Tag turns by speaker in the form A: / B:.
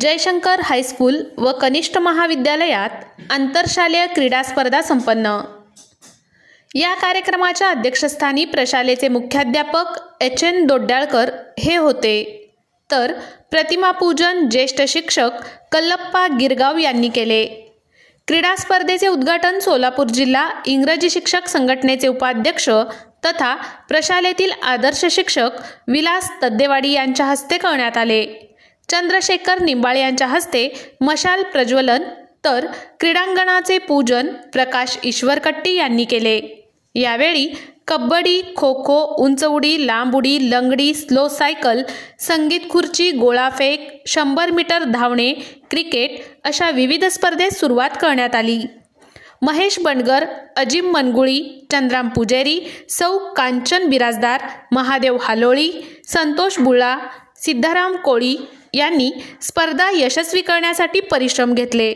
A: Jaishankar high school व कनिष्ठ महाविद्यालयात आंतरशालेय क्रीडा स्पर्धा संपन्न. या कार्यक्रमाच्या अध्यक्षस्थानी प्रशालेचे मुख्याध्यापक एच एन दोड्डाळकर हे होते. तर प्रतिमापूजन ज्येष्ठ शिक्षक कल्लप्पा गिरगाव यांनी केले. क्रीडा स्पर्धेचे उद्घाटन सोलापूर जिल्हा इंग्रजी शिक्षक संघटनेचे उपाध्यक्ष तथा प्रशालेतील आदर्श शिक्षक विलास तद्देवाडी यांच्या हस्ते करण्यात आले. चंद्रशेखर निंबाळे यांच्या हस्ते मशाल प्रज्वलन तर क्रीडांगणाचे पूजन प्रकाश ईश्वरकट्टी यांनी केले. यावेळी कबड्डी खो खो उंच उडी लांब उडी लंगडी स्लो सायकल संगीत खुर्ची गोळाफेक शंभर मीटर धावणे क्रिकेट अशा विविध स्पर्धेस सुरुवात करण्यात आली. महेश बंडगर अजिम मनगुळी चंद्राम पुजेरी सौ कांचन बिराजदार महादेव हालोळी संतोष बुळा सिद्धाराम कोळी यांनी स्पर्धा यशस्वी करण्यासाठी परिश्रम घेतले.